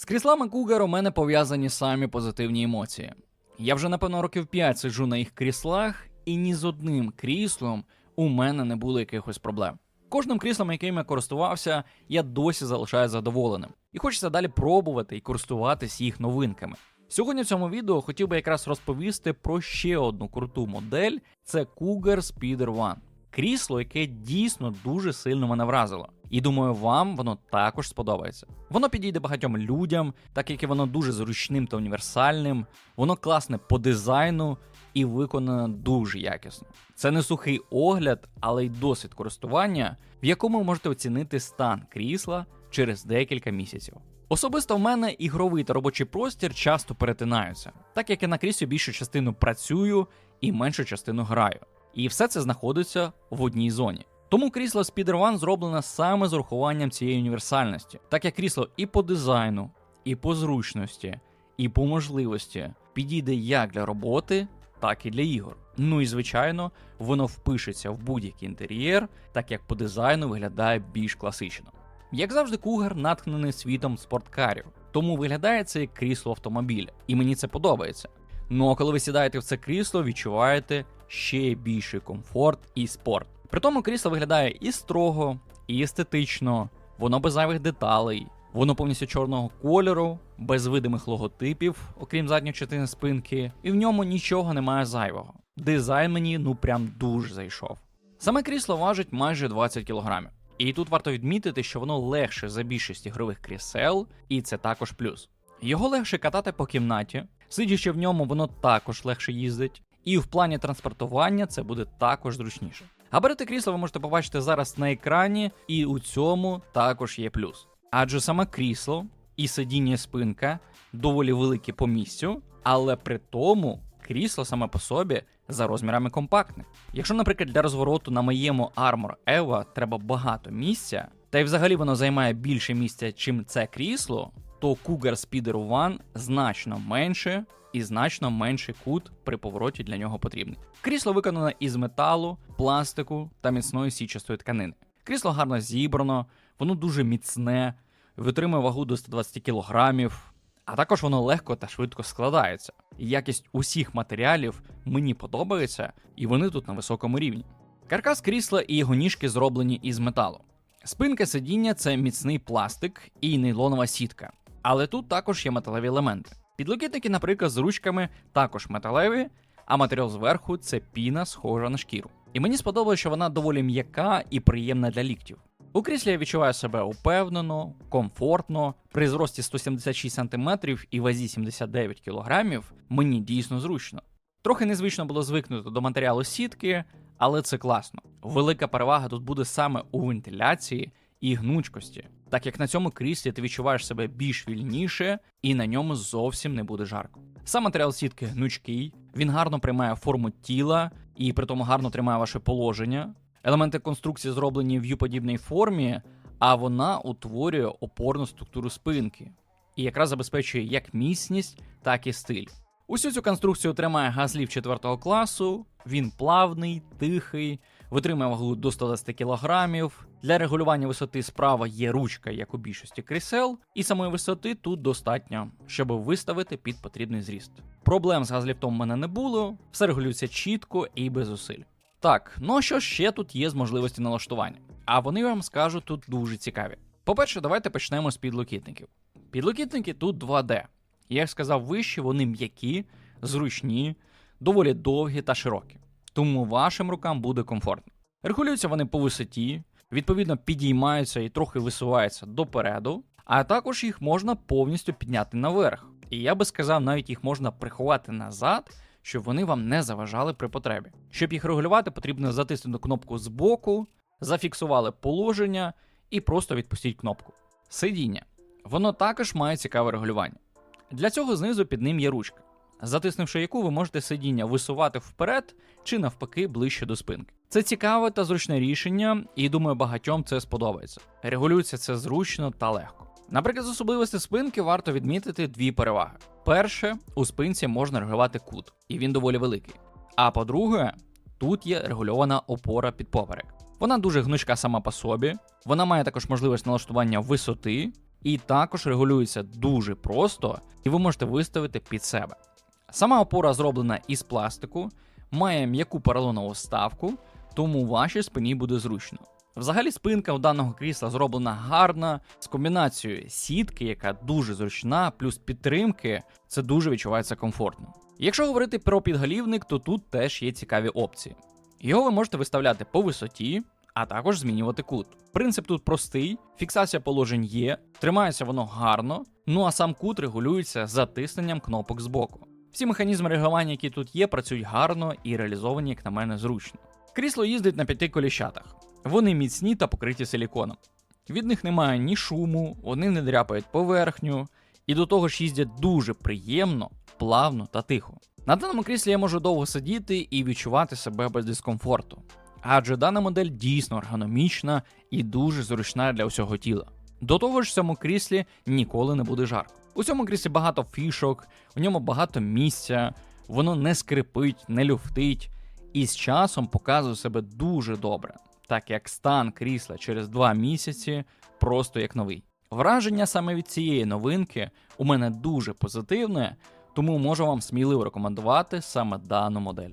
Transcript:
З кріслами Cougar у мене пов'язані самі позитивні емоції. Я вже напевно років 5 сиджу на їх кріслах, і ні з одним кріслом у мене не було якихось проблем. Кожним кріслом, яким я користувався, я досі залишаю задоволеним. І хочеться далі пробувати і користуватись їх новинками. Сьогодні в цьому відео хотів би якраз розповісти про ще одну круту модель: це Cougar Speeder One. Крісло, яке дійсно дуже сильно мене вразило. І думаю, вам воно також сподобається. Воно підійде багатьом людям, так як і воно дуже зручним та універсальним, воно класне по дизайну і виконано дуже якісно. Це не сухий огляд, але й досвід користування, в якому ви можете оцінити стан крісла через декілька місяців. Особисто в мене ігровий та робочий простір часто перетинаються, так як я на кріслі більшу частину працюю і меншу частину граю. І все це знаходиться в одній зоні. Тому крісло Speeder One зроблене саме з урахуванням цієї універсальності, так як крісло і по дизайну, і по зручності, і по можливості підійде як для роботи, так і для ігор. Ну і звичайно, воно впишеться в будь-який інтер'єр, так як по дизайну виглядає більш класично. Як завжди, Cougar натхнений світом спорткарів, тому виглядає це як крісло автомобіля, і мені це подобається. Ну а коли ви сідаєте в це крісло, відчуваєте ще більший комфорт і спорт. При тому крісло виглядає і строго, і естетично, воно без зайвих деталей, воно повністю чорного кольору, без видимих логотипів, окрім задньої частини спинки, і в ньому нічого немає зайвого. Дизайн мені ну прям дуже зайшов. Саме крісло важить майже 20 кг. І тут варто відмітити, що воно легше за більшість ігрових крісел, і це також плюс. Його легше катати по кімнаті, сидячи в ньому, воно також легше їздить, і в плані транспортування це буде також зручніше. Габарити крісла ви можете побачити зараз на екрані, і у цьому також є плюс. Адже саме крісло і сидіння спинка доволі великі по місцю, але при тому крісло саме по собі за розмірами компактне. Якщо, наприклад, для розвороту на моєму Armor Eva треба багато місця, та й взагалі воно займає більше місця, чим це крісло, то Cougar Speeder One значно менше і значно менший кут при повороті для нього потрібний. Крісло виконане із металу, пластику та міцної січастої тканини. Крісло гарно зібрано, воно дуже міцне, витримує вагу до 120 кг, а також воно легко та швидко складається. Якість усіх матеріалів мені подобається, і вони тут на високому рівні. Каркас крісла і його ніжки зроблені із металу. Спинка сидіння це міцний пластик і нейлонова сітка. Але тут також є металеві елементи. Підлокітники, наприклад, з ручками також металеві, а матеріал зверху це піна, схожа на шкіру. І мені сподобалося, що вона доволі м'яка і приємна для ліктів. У кріслі я відчуваю себе упевнено, комфортно. При зрості 176 см і вазі 79 кг мені дійсно зручно. Трохи незвично було звикнути до матеріалу сітки, але це класно. Велика перевага тут буде саме у вентиляції і гнучкості, так як на цьому кріслі ти відчуваєш себе більш вільніше і на ньому зовсім не буде жарко. Сам матеріал сітки гнучкий, він гарно приймає форму тіла і при тому гарно тримає ваше положення. Елементи конструкції зроблені в U-подібній формі, а вона утворює опорну структуру спинки і якраз забезпечує як міцність, так і стиль. Усю цю конструкцію тримає газлів 4 класу, він плавний, тихий, витримує вагу до 120 кг. Для регулювання висоти справа є ручка, як у більшості крісел, і самої висоти тут достатньо, щоб виставити під потрібний зріст. Проблем з газліфтом в мене не було, все регулюється чітко і без зусиль. Так, ну а що ще тут є з можливості налаштування? А вони вам скажу тут дуже цікаві. По-перше, давайте почнемо з підлокітників. Підлокітники тут 2D. Як сказав вище, вони м'які, зручні, доволі довгі та широкі. Тому вашим рукам буде комфортно. Регулюються вони по висоті, відповідно підіймаються і трохи висуваються допереду, а також їх можна повністю підняти наверх. І я би сказав, навіть їх можна приховати назад, щоб вони вам не заважали при потребі. Щоб їх регулювати, потрібно затиснути кнопку збоку, зафіксували положення і просто відпустіть кнопку. Сидіння. Воно також має цікаве регулювання. Для цього знизу під ним є ручка, затиснувши яку ви можете сидіння висувати вперед чи навпаки ближче до спинки. Це цікаве та зручне рішення, і думаю, багатьом це сподобається. Регулюється це зручно та легко. Наприклад, з особливостей спинки варто відмітити дві переваги. Перше, у спинці можна регулювати кут, і він доволі великий. А по-друге, тут є регульована опора під поперек. Вона дуже гнучка сама по собі, вона має також можливість налаштування висоти, і також регулюється дуже просто, і ви можете виставити під себе. Сама опора зроблена із пластику, має м'яку поролонову вставку, тому вашій спині буде зручно. Взагалі, спинка у даного крісла зроблена гарна з комбінацією сітки, яка дуже зручна, плюс підтримки, це дуже відчувається комфортно. Якщо говорити про підголівник, то тут теж є цікаві опції. Його ви можете виставляти по висоті, а також змінювати кут. Принцип тут простий, фіксація положень є, тримається воно гарно, ну а сам кут регулюється затисненням кнопок збоку. Всі механізми регулювання, які тут є, працюють гарно і реалізовані, як на мене, зручно. Крісло їздить на п'яти коліщатах. Вони міцні та покриті силіконом. Від них немає ні шуму, вони не дряпають поверхню, і до того ж їздять дуже приємно, плавно та тихо. На даному кріслі я можу довго сидіти і відчувати себе без дискомфорту, адже дана модель дійсно ергономічна і дуже зручна для усього тіла. До того ж, в цьому кріслі ніколи не буде жарко. У цьому кріслі багато фішок, у ньому багато місця, воно не скрипить, не люфтить, і з часом показує себе дуже добре, так як стан крісла через два місяці просто як новий. Враження саме від цієї новинки у мене дуже позитивне, тому можу вам сміливо рекомендувати саме дану модель.